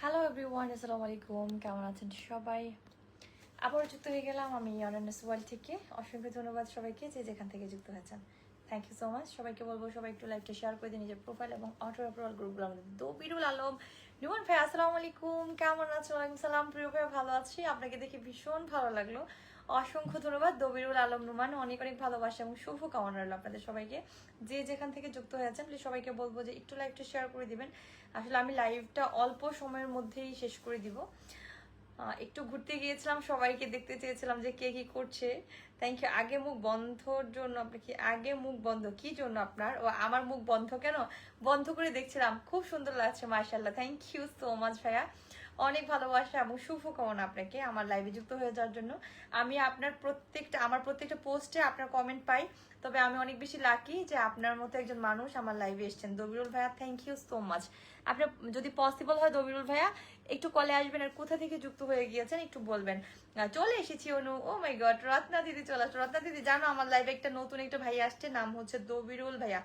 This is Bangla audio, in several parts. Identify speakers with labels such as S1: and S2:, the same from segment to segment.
S1: হ্যালো এভরিওয়ান আসসালামু আলাইকুম কেমন আছেন সবাই? আবার যুক্ত হয়ে গেলাম আমি অনান্যাস ওয়ার্ল্ড থেকে। অসংখ্য ধন্যবাদ সবাইকে যে যেখান থেকে যুক্ত হয়েছেন। থ্যাংক ইউ সো মাচ সবাইকে বলব, সবাই একটু লাইভটা শেয়ার করে দিন নিজের প্রোফাইল এবং অটো অ্যাপ্রুভাল গ্রুপগুলো আমাদের। দবিরুল আলম, নুমান ভাই, আসসালামু আলাইকুম। কেমন আছো? ওয়ালাইকুম সালাম। প্রিয় ভাই, ভালো আছি। আপনাকে দেখে ভীষণ ভালো লাগল। অসংখ্য ধন্যবাদ। দবিরুল আলম, নুমান, অনেক অনেক ভালোবাসা এবং শুভ কামনা রইল আপনাদের সবাইকে। যে যেখান থেকে যুক্ত হয়েছেন প্লিজ সবাইকে বলব যে একটু লাইভটা শেয়ার করে দিবেন। আসলে আমি লাইভটা অল্প সময়ের মধ্যেই শেষ করে দিব। একটু ঘুরতে গিয়েছিলাম, সবাইকে দেখতে চেয়েছিলাম যে কে কি করছে। থ্যাংক ইউ আগে মুখ বন্ধর জন্য আপনি কি আগে মুখ বন্ধ, কি জন্য আপনার? ও, আমার মুখ বন্ধ কেন? বন্ধ করে দেখছিলাম। খুব সুন্দর লাগছে মার্শাল্লাহ থ্যাংক ইউ সো মাচ ভাইয়া। অনেক ভালোবাসা এবং শুভকামনা আপনাকে আমার লাইভে যুক্ত হয়ে যাওয়ার জন্য। আমি আপনার প্রত্যেকটা, আমার প্রত্যেকটা পোস্টে আপনার কমেন্ট পাই। তবে আমি অনেক বেশি লাকি যে আপনার মতো একজন মানুষ আমার লাইভে এসেছেন। দবিরুল ভাইয়া থ্যাংক ইউ সো মাচ আপনার যদি পসিবল হয় দবিরুল ভাইয়া, একটু কলে আসবেন আর কোথা থেকে যুক্ত হয়ে গিয়েছেন একটু বলবেন। চলে এসেছি অনু ও মাই গড রত্না দিদি, চলে আসো। রত্না দিদি, জানো আমার লাইভে একটা নতুন একটা ভাই আসছে, নাম হচ্ছে দবিরুল ভাইয়া।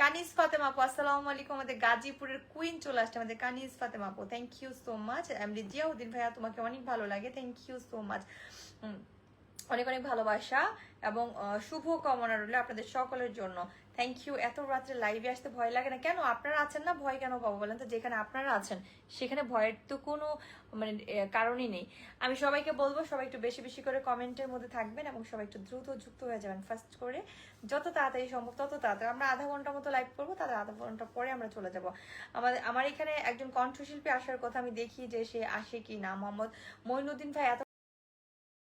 S1: কানিস ফাতেমা আপু, আসসালামু আলাইকুম। আমাদের গাজীপুরের কুইন চলে আসছে আমাদের কানিস ফাতেমা আপু। থ্যাংক ইউ সো মাচ আমি জিয়াউদ্দিন ভাইয়া, তোমাকে অনেক ভালো লাগে। থ্যাংক ইউ সো মাচ অনেক অনেক ভালোবাসা এবং শুভ কামনা রইল আপনাদের সকলের জন্য। থ্যাংক ইউ এত রাত্রে লাইভে আসতে ভয় লাগে না। কেন? আপনারা আছেন না? ভয় কেন পাবো বলেন তো? যেখানে আপনারা আছেন, সেখানে ভয়ের তো কোনো মানে কারণই নেই। আমি সবাইকে বলব, সবাই একটু বেশি বেশি করে কমেন্টের মধ্যে থাকবেন এবং সবাই একটু দ্রুত যুক্ত হয়ে যাবেন। ফার্স্ট করে যত তাড়াতাড়ি সম্ভব, তত তাড়াতাড়ি। আমরা আধা ঘণ্টা মতো লাইভ করব, তাহলে আধা ঘণ্টা পরে আমরা চলে যাব। আমাদের, আমার এখানে একজন কণ্ঠশিল্পী আসার কথা আমি দেখি যে সে আসে কি না? মোহাম্মদ মইনুদ্দিন ভাই, এত